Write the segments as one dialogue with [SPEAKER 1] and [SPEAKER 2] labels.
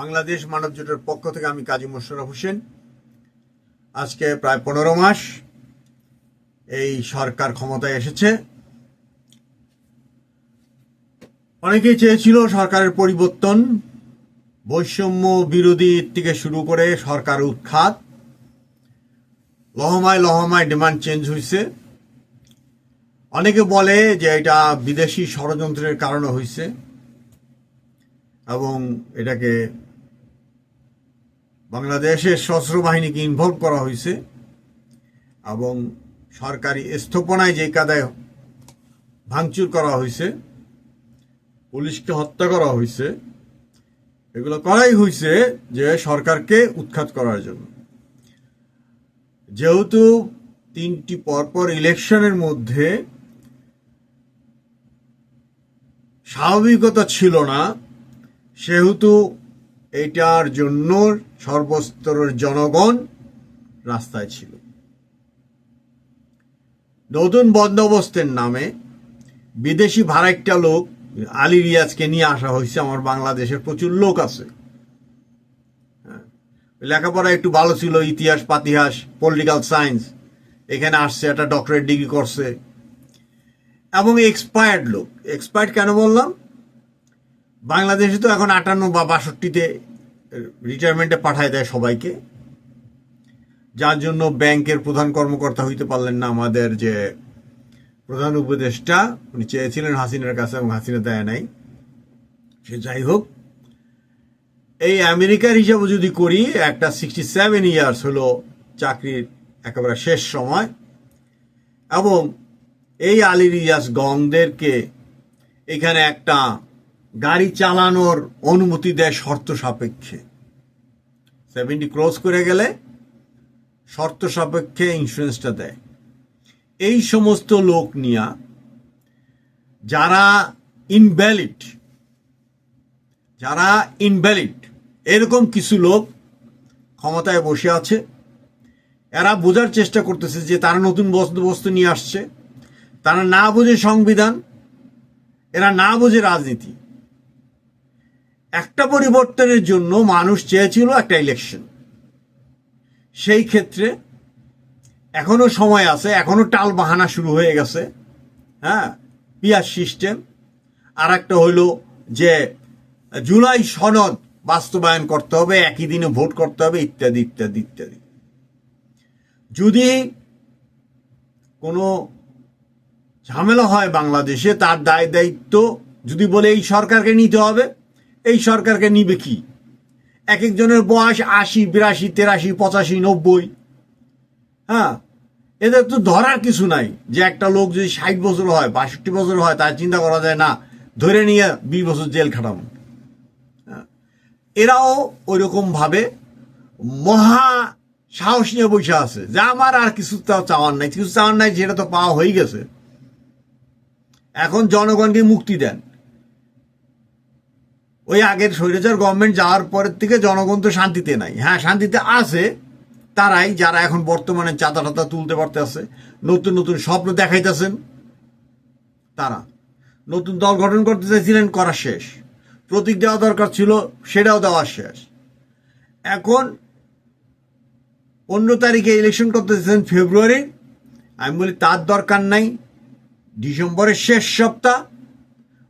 [SPEAKER 1] বাংলাদেশ মানব জোটের পক্ষ থেকে আমি কাজী মোশারফ হোসেন। আজকে প্রায় পনেরো মাস এই সরকার ক্ষমতায় এসেছে। অনেকেই চেয়েছিল সরকারের পরিবর্তন, বৈষম্য বিরোধী থেকে শুরু করে সরকার উৎখাত। লহমায় লহমায় ডিমান্ড চেঞ্জ হয়েছে অনেকে বলে যে এটা বিদেশি ষড়যন্ত্রের কারণে হয়েছে এবং এটাকে বাংলাদেশের সশস্ত্র বাহিনীকে ইনভলভ করা হয়েছে এবং সরকারি স্থাপনায় যে কাদায় ভাঙচুর করা হয়েছে পুলিশকে হত্যা করা হয়েছে এগুলো করাই হয়েছে যে সরকারকে উৎখাত করার জন্য। যেহেতু তিনটি পরপর ইলেকশনের মধ্যে স্বাভাবিকতা ছিল না সেহেতু এটার জন্য সর্বস্তরের জনগণ রাস্তায় ছিল। নতুন বন্দোবস্তের নামে বিদেশি ভাড়াইটা লোক আলী রিয়াজকে নিয়ে আসা হয়েছে আমার বাংলাদেশের প্রচুর লোক আছে। হ্যাঁ, লেখাপড়া একটু ভালো ছিল ইতিহাস পাতিহাস পলিটিক্যাল সায়েন্স এখানে আসছে একটা ডক্টরেট ডিগ্রি করছে। এবং এক্সপায়ার্ড লোক এক্সপায়ার্ড কেন বললাম? বাংলাদেশে তো এখন আটান্ন বা বাষট্টিতে রিটায়ারমেন্টে পাঠায় দেয় সবাইকে। যার জন্য ব্যাংকের প্রধান কর্মকর্তা হইতে পারলেন না আমাদের যে প্রধান উপদেষ্টা। উনি চেয়েছিলেন হাসিনার কাছে এবং হাসিনা দেয় নাই। সে যাই হোক, এই আমেরিকার হিসাবে যদি করি, একটা সিক্সটি সেভেন ইয়ার্স হলো চাকরির একেবারে শেষ সময়। এবং এই আলী রিয়াজ গংদেরকে এখানে একটা গাড়ি চালানোর অনুমতি দেয় শর্ত সাপেক্ষে। সেভেন্টি ক্রস করে গেলে শর্ত সাপেক্ষে ইন্স্যুরেন্সটা দেয়। এই সমস্ত লোক নিয়া যারা ইনভ্যালিড যারা ইনভ্যালিড এরকম কিছু লোক ক্ষমতায় বসে আছে। এরা বোঝার চেষ্টা করতেছে যে তারা নতুন বস্তু নিয়ে আসছে। তারা না বোঝে সংবিধান, এরা না বোঝে রাজনীতি। একটা পরিবর্তনের জন্য মানুষ চেয়েছিল একটা ইলেকশন সেই ক্ষেত্রে এখনও সময় আছে, এখনও টাল বাহানা শুরু হয়ে গেছে হ্যাঁ পিয়ার সিস্টেম আর একটা হইল যে জুলাই সনদ বাস্তবায়ন করতে হবে, একই দিনে ভোট করতে হবে, ইত্যাদি ইত্যাদি ইত্যাদি। যদি কোনো ঝামেলা হয় বাংলাদেশে তার দায় দায়িত্ব যদি বলে এই সরকারকে নিতে হবে এই সরকারকে নিবে কি? এক একজনের বয়স আশি বিরাশি তেরাশি পঁচাশি নব্বই। হ্যাঁ এদের তো ধরার কিছু নাই। যে একটা লোক যদি ষাট বছর হয় বাষট্টি বছর হয় তার চিন্তা করা যায় না ধরে নিয়ে বিশ বছর জেল খাটাবো। হ্যাঁ, এরাও ওই রকম ভাবে মহা সাহস নিয়ে বসে আছে। যে আমার আর কিছু চাওয়ার নাই কিছু চাওয়ার নাই যেটা তো পাওয়া হয়ে গেছে। এখন জনগণকে মুক্তি দেন। ওই আগের স্বৈরাচার গভর্নমেন্ট যাওয়ার পরের থেকে জনগণ তো শান্তিতে নাই। হ্যাঁ শান্তিতে আছে, তারাই যারা এখন বর্তমানে চাঁদা টাতা তুলতে পারতেছে, নতুন নতুন স্বপ্ন দেখাইতেছেন, তারা। নতুন দল গঠন করতে চাইছিলেন, করা শেষ। প্রতীক দেওয়া দরকার ছিল, সেটাও দেওয়া শেষ। এখন পনেরো তারিখে ইলেকশন করতে চাইছেন, ফেব্রুয়ারি। আমি বলি, তার দরকার নাই ডিসেম্বরের শেষ সপ্তাহ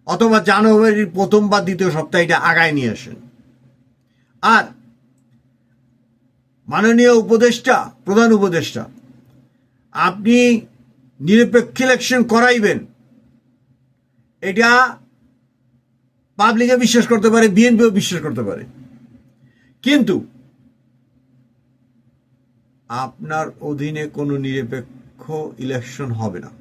[SPEAKER 1] অথবা জানুয়ারির প্রথম বা দ্বিতীয় সপ্তাহ এটা আগায় নিয়ে আসেন। আর মাননীয় উপদেষ্টা, প্রধান উপদেষ্টা, আপনি নিরপেক্ষ ইলেকশন করাইবেন, এটা পাবলিকে বিশ্বাস করতে পারে বিএনপিও বিশ্বাস করতে পারে। কিন্তু আপনার অধীনে কোনো নিরপেক্ষ ইলেকশন হবে না।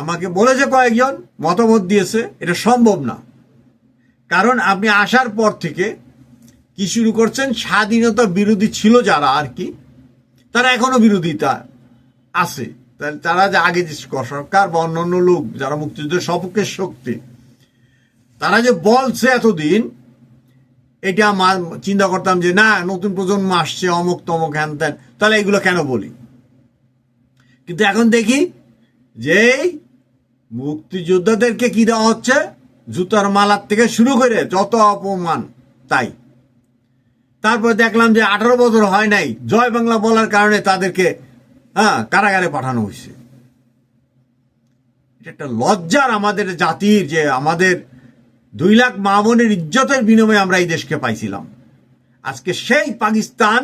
[SPEAKER 1] আমাকে বলেছে কয়েকজন, মতামত দিয়েছে, এটা সম্ভব না। কারণ আপনি আসার পর থেকে কি শুরু করছেন? স্বাধীনতা বিরোধী ছিল যারা আর কি, তারা এখনও বিরোধিতা আছে। তাহলে তারা যে আগে যে সরকার বা অন্যান্য লোক যারা মুক্তিযুদ্ধের সপক্ষের শক্তি, তারা যে বলছে এতদিন, এটা চিন্তা করতাম যে না, নতুন প্রজন্ম আসছে, অমুক তমক, হ্যান তাহলে এগুলো কেন বলি? কিন্তু এখন দেখি যে মুক্তিযোদ্ধাদেরকে কি দেওয়া হচ্ছে? জুতার মালার থেকে শুরু করে যত অপমান, তাই। তারপর দেখলাম যে আঠারো বছর হয় নাই, জয় বাংলা বলার কারণে তাদেরকে হ্যাঁ কারাগারে পাঠানো হয়েছে। একটা লজ্জার আমাদের জাতির যে আমাদের দুই লাখ মা বোনের ইজ্জতের বিনিময়ে আমরা এই দেশকে পাইছিলাম। আজকে সেই পাকিস্তান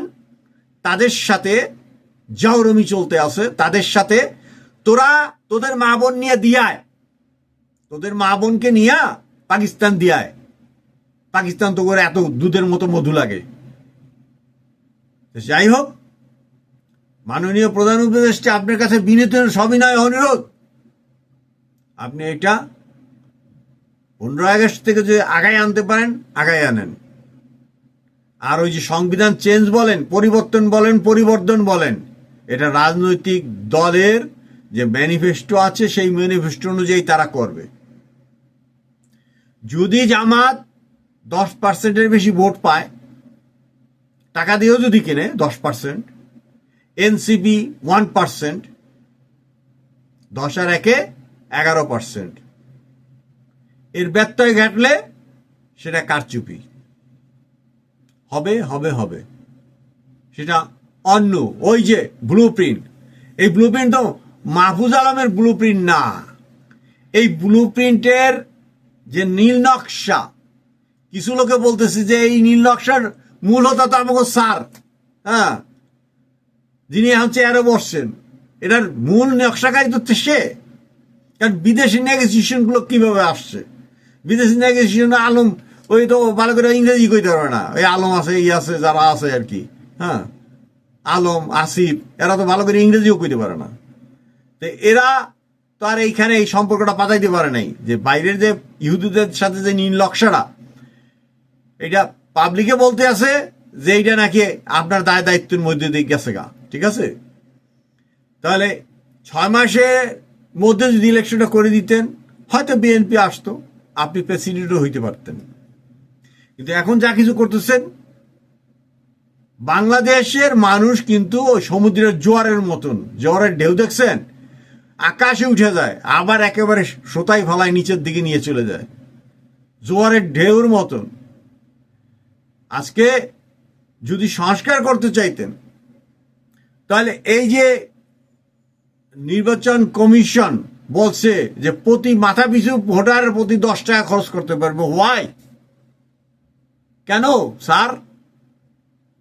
[SPEAKER 1] তাদের সাথে জাউরমি চলতে আছে তাদের সাথে তোরা তোদের মা বোন নিয়ে দিয়ায়। তোদের মা বোনকে নিয়ে পাকিস্তান দিয়ায়। পাকিস্তান তো করে এত দুধের মতো মধু লাগে। যাই হোক, মাননীয় প্রধান উপদেষ্টা আপনার কাছে বিনীত সবিনয় অনুরোধ। আপনি এটা পনেরো আগস্ট থেকে যে আগায় আনতে পারেন, আগায় আনেন। আর ওই যে সংবিধান চেঞ্জ বলেন, পরিবর্তন বলেন পরিবর্তন বলেন, এটা রাজনৈতিক দলের যে ম্যানিফেস্টো আছে, সেই ম্যানিফেস্টো অনুযায়ী তারা করবে। যদি জামাত দশ পার্সেন্টের বেশি ভোট পায়, টাকা দিয়েও যদি কিনে দশ পার্সেন্ট এনসিপি ওয়ান পার্সেন্ট দশ আর একে এগারো পার্সেন্ট এর ব্যত্যয় ঘাটলে সেটা কারচুপি। হবে হবে হবে। সেটা অন্য, ওই যে ব্লু প্রিন্ট এই ব্লু প্রিন্ট তো মাহফুজ আলমের ব্লু না। এই ব্লু প্রিন্টের যে নীল নকশা, কিছু লোকে বলতেছে যে এই নীল নকশার মূল হতো তো আমাকে স্যার হ্যাঁ যিনি এখন চেয়ারে বসছেন এটার মূল নকশাকারী তো সে। কারণ বিদেশি নেগোসিয়েশনগুলো কীভাবে আসছে? বিদেশি নেগোসিয়েশন আলম, ওই তো ভালো করে ইংরেজি কইতে পারবে না। ওই আলম আছে, ই আছে, যারা আছে আর কি হ্যাঁ আলম, আসিফ, এরা তো ভালো করে ইংরেজিও কইতে পারে না। তো এরা তো আর এইখানে এই সম্পর্কটা পাতাইতে পারে নাই। যে বাইরের যে ইহুদিদের সাথে যে নীল নকশাটা এটা পাবলিকে বলতে আছে যে এইটা নাকি আপনার দায় দায়িত্বের মধ্যে দিয়ে গেছে গা। ঠিক আছে? তাহলে ছয় মাসের মধ্যে যদি ইলেকশনটা করে দিতেন, হয়তো বিএনপি আসতো, আপনি প্রেসিডেন্টও হইতে পারতেন। কিন্তু এখন যা কিছু করতেছেন, বাংলাদেশের মানুষ কিন্তু সমুদ্রের জোয়ারের মতন, জোয়ারের ঢেউ দেখছেন আকাশে উঠে যায়, আবার একেবারে সোতাই ফালায় নিচের দিকে নিয়ে চলে যায়। জোয়ারের ঢেউর মতন। আজকে যদি সংস্কার করতে চাইতেন, তাহলে এই যে নির্বাচন কমিশন বলছে যে প্রতি মাথা পিছু ভোটার প্রতি দশ টাকা খরচ করতে পারবে। হোয়াই কেন, স্যার?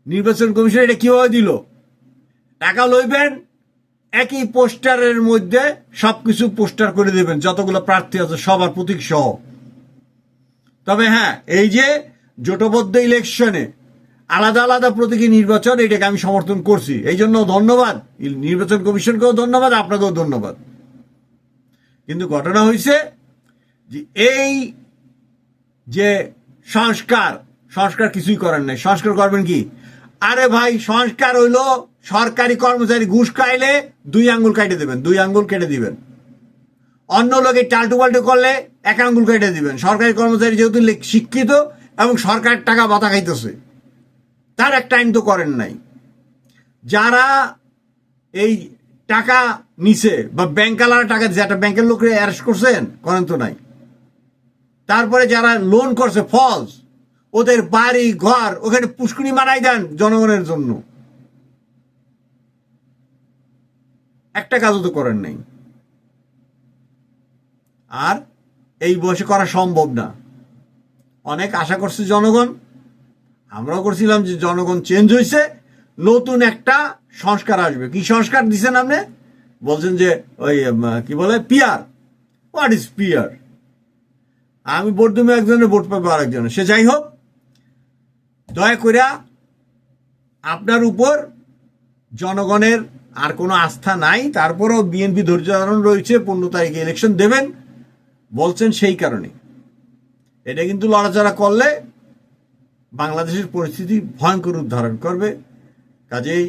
[SPEAKER 1] নির্বাচন কমিশন এটা কীভাবে দিল? টাকা লইবেন? একই পোস্টারের মধ্যে সবকিছু পোস্টার করে দেবেন, যতগুলো প্রার্থী আছে সবার প্রতীক সহ। তবে হ্যাঁ এই যে জোটবদ্ধ ইলেকশনে আলাদা আলাদা প্রতীকী নির্বাচন, এটাকে আমি সমর্থন করছি। এই জন্য ধন্যবাদ। নির্বাচন কমিশনকেও ধন্যবাদ, আপনাকেও ধন্যবাদ। কিন্তু ঘটনা হয়েছে যে এই যে সংস্কার সংস্কার কিছুই করেন নাই। সংস্কার করবেন কি? আরে ভাই, সংস্কার হইল সরকারি কর্মচারী ঘুষ খাইলে দুই আঙ্গুল কেটে দেবেন, দুই আঙ্গুল কেটে দিবেন। অন্য লোকে টাল্টু পাল্টু করলে এক আঙ্গুল কেটে দিবেন। সরকারি কর্মচারী যেহেতু শিক্ষিত এবং সরকার টাকা বাতা খাইতেছে, তার একটা আইন তো করেন নাই। যারা এই টাকা নিছে বা ব্যাংকালার টাকা দিছে, একটা ব্যাংকের লোকরে অ্যারেস্ট করছেন, করেন তো নাই। তারপরে যারা লোন করছে ফলস ওদের বাড়ি, ঘর, ওখানে পুষ্কুনি মারাই দেন জনগণের জন্য। একটা কাজও তো করেন নাই। আর এই বয়সে করা সম্ভব না। অনেক আশা করছে জনগণ, আমরাও করছিলাম যে জনগণ চেঞ্জ হয়েছে নতুন একটা সংস্কার আসবে। কি সংস্কার দিচ্ছেন আপনি? বলছেন যে ওই কি বলে? পিয়ার হোয়াট ইজ পিয়ার আমি ভোট দেবো একজনের ভোট পাবো আরেকজনের সে যাই হোক, দয়া করে আপনার উপর জনগণের আর কোনো আস্থা নাই। তারপরেও বিএনপি ধৈর্য ধারণ রয়েছে, পনেরো তারিখে ইলেকশন দেবেন, বলছেন সেই কারণে। এটা কিন্তু লড়াচড়া করলে বাংলাদেশের পরিস্থিতি ভয়ঙ্কর রূপ ধারণ করবে। কাজেই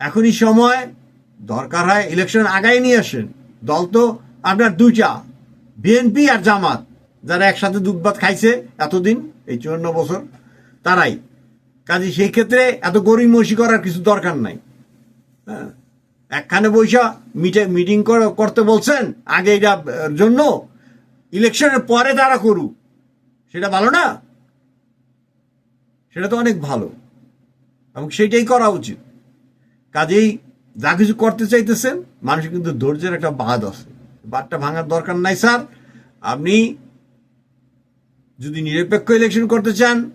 [SPEAKER 1] এখনই সময়, দরকার হয় ইলেকশন আগায় নিয়ে আসেন। দল তো আপনার দুইটা, বিএনপি আর জামাত, যারা একসাথে দুধ ভাত খাইছে এতদিন, এই চুয়ান্ন বছর, তারাই। কাজে সেই ক্ষেত্রে এত গরিব মসি করার কিছু দরকার নাই। হ্যাঁ। একখানে বৈশা মিটে মিটিং করতে বলছেন আগে এটা জন্য। ইলেকশনের পরে তারা করুক। সেটা ভালো না? সেটা তো অনেক ভালো। এবং সেটাই করা উচিত। কাজেই যা কিছু করতে চাইতেছেন মানুষের কিন্তু ধৈর্যের একটা বাদ আছে। বাদটা ভাঙার দরকার নাই, স্যার। আপনি যদি নিরপেক্ষ ইলেকশন করতে চান,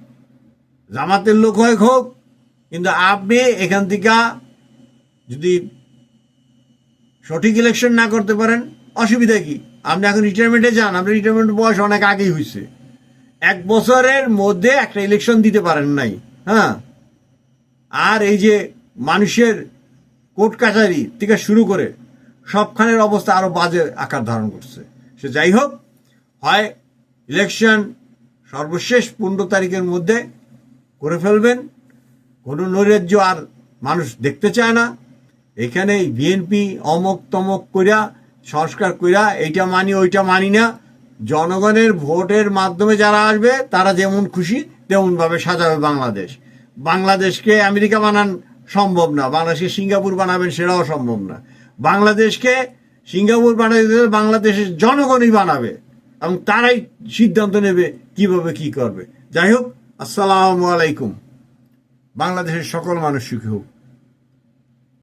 [SPEAKER 1] জামাতের লোক হয় হোক, কিন্তু আপনি এখান থেকে যদি সঠিক ইলেকশন না করতে পারেন, অসুবিধা কি? আপনি এখন রিটায়ারমেন্টে যান, আপনার রিটায়ারমেন্ট বয়স অনেক আগেই হয়েছে এক বছরের মধ্যে একটা ইলেকশন দিতে পারেন নাই হ্যাঁ? আর এই যে মানুষের কোর্ট কাছারি থেকে শুরু করে সবখানের অবস্থা আরও বাজে আকার ধারণ করছে। সে যাই হোক, হয় ইলেকশন সর্বশেষ পনেরো তারিখের মধ্যে করে ফেলবেন। কোনো নৈরাজ্য আর মানুষ দেখতে চায় না। এখানে বিএনপি অমক তমক কইরা, সংস্কার কইরা, এইটা মানি, ওইটা মানি না। জনগণের ভোটের মাধ্যমে যারা আসবে, তারা যেমন খুশি তেমন ভাবে সাজাবে বাংলাদেশ। বাংলাদেশকে আমেরিকা বানান সম্ভব না, বাংলাদেশকে সিঙ্গাপুর বানাবেন সেটাও সম্ভব না। বাংলাদেশকে সিঙ্গাপুর বানাতে বাংলাদেশের জনগণই বানাবে, এবং তারাই সিদ্ধান্ত নেবে কীভাবে কি করবে। যাই হোক, আসসালামু আলাইকুম। বাংলাদেশের সকল মানুষ সুখী হোক।